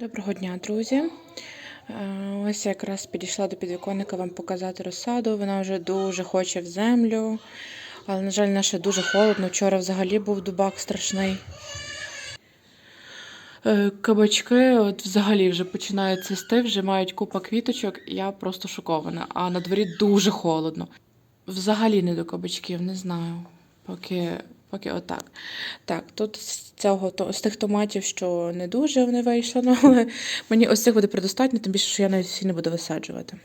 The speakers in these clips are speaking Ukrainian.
Доброго дня, друзі. Е, Ось якраз підійшла до підвіконника вам показати розсаду. Вона вже дуже хоче в землю. Але, на жаль, наше дуже холодно. Вчора взагалі був дубак страшний. Е, Кабачки от взагалі вже починають цвісти, вже мають купа квіточок. Я просто шокована. А на дворі дуже холодно. Взагалі не до кабачків, не знаю. Поки, поки отак. Так, тут з цього то- з тих томатів, що не дуже вони вийшли, ну, але мені ось цих буде предостатньо, тим більше, що я навіть всі не буду висаджувати.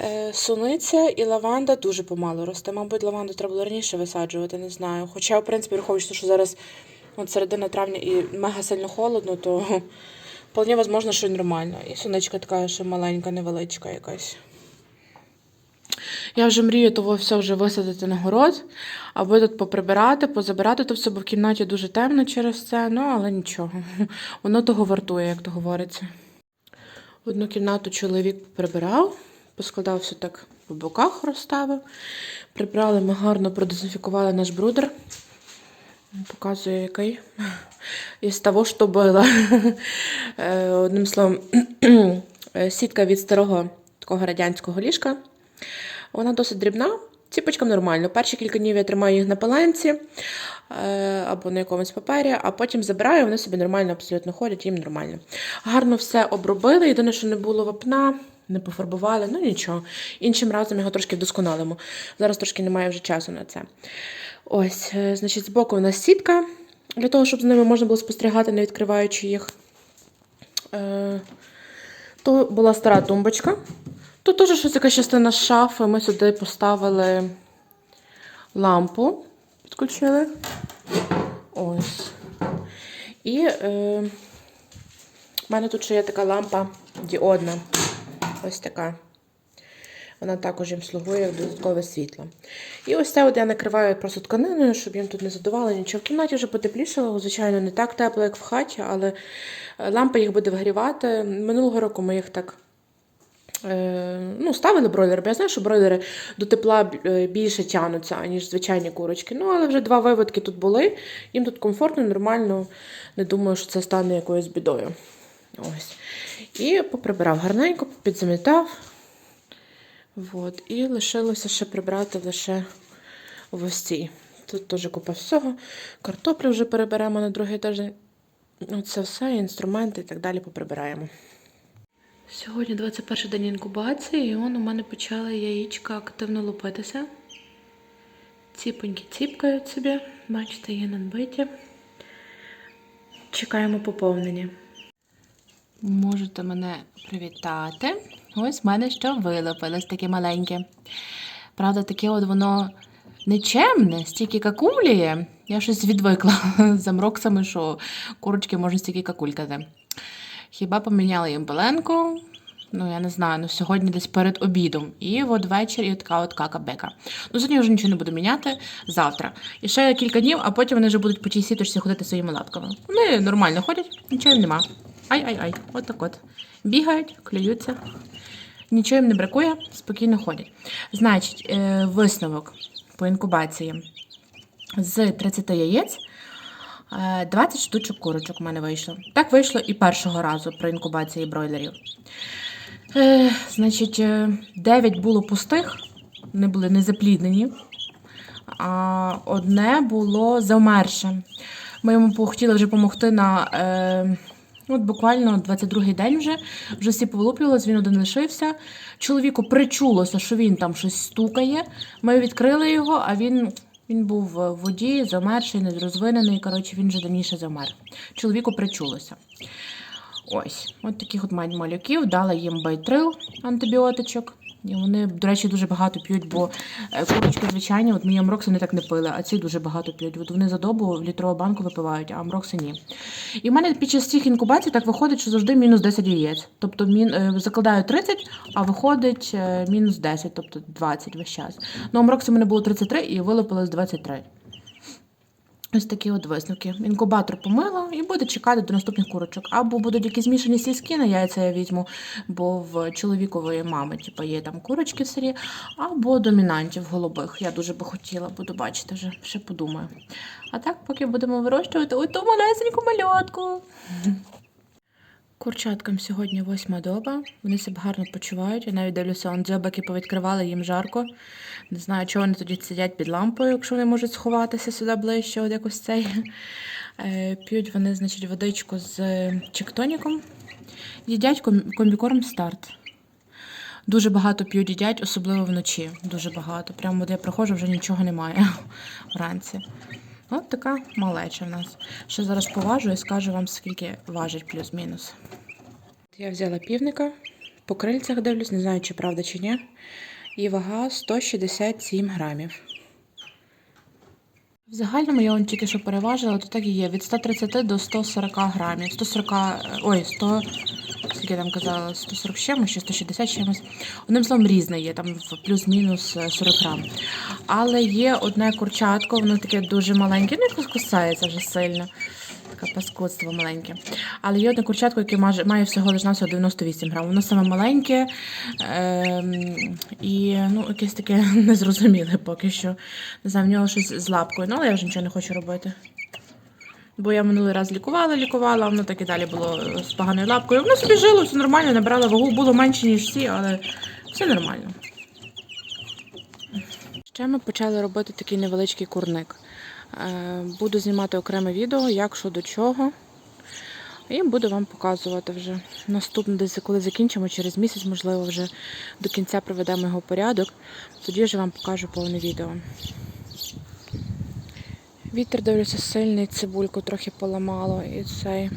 Е, суниця і лаванда дуже помало росте. Мабуть, лаванду треба було раніше висаджувати, не знаю. Хоча, в принципі, враховуючи, що зараз от середина травня і мега сильно холодно, то вполне можливо, що й нормально. І суничка така, що маленька, невеличка якась. Я вже мрію того все вже висадити на город, аби тут поприбирати, позабирати то все, бо в кімнаті дуже темно через це, ну але нічого. Воно того вартує, як то говориться. Одну кімнату чоловік прибирав, поскладав все так по боках розставив. Прибрали ми гарно, продезінфікували наш брудер. Показую, який. Із того, що було. Е, Одним словом, сітка від старого такого радянського ліжка. Вона досить дрібна, ціпочкам нормально. Перші кілька днів я тримаю їх на паленці е, або на якомусь папері, а потім забираю, вони собі нормально абсолютно ходять, їм нормально. Гарно все обробили. Єдине, що не було вапна, не пофарбували, ну нічого. Іншим разом його трошки вдосконалимо. Зараз трошки немає вже часу на це. Ось, е, значить, збоку у нас сітка, для того, щоб з ними можна було спостерігати, не відкриваючи їх. Е, то була стара тумбочка. Тут теж щось якась частина шафи. Ми сюди поставили лампу, підключили. Ось. І е, в мене тут ще є така лампа діодна. Ось така. Вона також їм слугує як додаткове світло. І ось це от я накриваю просто тканиною, щоб їм тут не задувало нічого. В кімнаті вже потеплішало, звичайно, не так тепло, як в хаті, але е, лампа їх буде вгрівати. Минулого року ми їх так ну, ставили бройлери, бо я знаю, що бройлери до тепла е, більше тягнуться, аніж звичайні курочки. Ну, але вже два виводки тут були. Їм тут комфортно, нормально. Не думаю, що це стане якоюсь бідою. Ось. І поприбирав гарненько, підзамітав. От. І лишилося ще прибрати лише в. Тут теж купа всього. Картоплю вже переберемо на другий тиждень. Це все, інструменти і так далі поприбираємо. Сьогодні 21 день інкубації, і он у мене почали яєчка активно лупитися. Ціпоньки ціпкають собі, бачите, є надбиті. Чекаємо поповнення. Можете мене привітати. Ось в мене що вилупилось таке маленьке. Правда, таке от воно нечемне, стільки какулює. Я щось відвикла за мроксами, що курочки можуть стільки какулькати. Хіба поміняли їм пеленку? Ну, я не знаю, ну сьогодні десь перед обідом. І от ввечері така от кака-бека. Ну, сьогодні вже нічого не буду міняти завтра. І ще кілька днів, а потім вони вже будуть по тій сіточці ходити своїми лапками. Вони нормально ходять, нічого їм нема. Ай-ай-ай, от так от. Бігають, клюються. Нічого їм не бракує, спокійно ходять. Значить, е, висновок по інкубації. З 30 яєць 20 штучок курочок у мене вийшло. Так вийшло і першого разу при інкубації бройлерів. Е, значить, е, 9 було пустих, вони були незапліднені, а одне було замерше. Ми йому хотіли вже допомогти на е, от буквально 22-й день вже. Вже всі повилуплювалися, він один лишився. Чоловіку причулося, що він там щось стукає. Ми відкрили його, а він він був в воді, замерший, недорозвинений. Коротше, він вже давніше замер. Чоловіку причулося. Ось, от таких от малюків. Дала їм байтрил антибіотичок. І вони, до речі, дуже багато п'ють, бо е, курочки звичайні, от мені амрокси не так не пили, а ці дуже багато п'ють. От вони за добу літрову банку випивають, а амрокси ні. І в мене під час цих інкубацій так виходить, що завжди мінус 10 яєць. Тобто мін, е, закладаю 30, а виходить е, мінус 10, тобто 20 весь час. Ну, амрокси в мене було 33 і вилупилось 23. Ось такі от висновки. Інкубатор помила і буде чекати до наступних курочок. Або будуть якісь змішані сільські на яйця я візьму, бо в чоловікової мами типу, є там курочки в селі, або домінантів голубих. Я дуже би хотіла, буду бачити вже, ще подумаю. А так, поки будемо вирощувати ой ту малесеньку мальотку. Курчаткам сьогодні восьма доба. Вони себе гарно почувають. Я навіть дивлюся, он дзьобаки повідкривали, їм жарко. Не знаю, чого вони тоді сидять під лампою, якщо вони можуть сховатися сюди ближче, от якось цей. Е, П'ють вони, значить, водичку з чектоніком. Їдять ком- комбікорм старт. Дуже багато п'ють їдять, особливо вночі. Дуже багато. Прямо де я приходжу, вже нічого немає вранці. От така малеча в нас. Ще зараз поважу і скажу вам, скільки важить плюс-мінус. Я взяла півника, по крильцях дивлюсь, не знаю, чи правда, чи ні. І вага 167 грамів. В загальному я вон тільки що переважила, то так і є. Від 130 до 140 грамів. 140, е, ой, 100, скільки я там казала, 140 з чимось, чи 160 чимось. Одним словом, різне є, там плюс-мінус е, 40 грам. Але є одне курчатко, воно таке дуже маленьке, ну кусається вже сильно. Таке паскудство маленьке. Але є одне курчатко, яке має, всього лиш навсього 98 грам. Воно саме маленьке ем, і ну, якесь таке незрозуміле поки що. Не знаю, в нього щось з лапкою, ну але я вже нічого не хочу робити. Бо я минулий раз лікувала, лікувала, воно так і далі було е, з поганою лапкою. Воно собі жило, все нормально, набрала вагу, було менше, ніж всі, але все нормально. Ще ми почали робити такий невеличкий курник. Е, Буду знімати окреме відео, як що до чого. І буду вам показувати вже наступне, десь коли закінчимо, через місяць, можливо, вже до кінця приведемо його порядок. Тоді вже вам покажу повне відео. Вітер дивлюся сильний, цибульку трохи поламало і цей.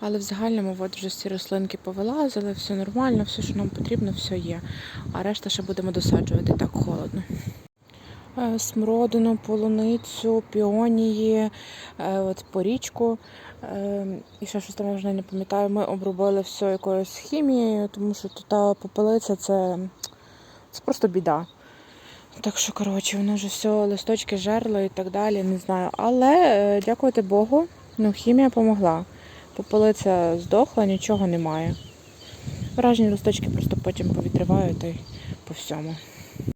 Але в загальному от вже всі рослинки повилазили, все нормально, все, що нам потрібно, все є. А решта ще будемо досаджувати так холодно. Е, Смородину, полуницю, піонії, е, от порічку. е, І ще щось там я вже не пам'ятаю. Ми обробили все якоюсь хімією, тому що тут попелиця це, це просто біда. Так що, коротше, воно вже все, листочки жерло і так далі, не знаю. Але е, дякувати Богу, ну, хімія допомогла. Попелиця здохла, нічого немає. Вражені листочки просто потім повідриваю й по всьому.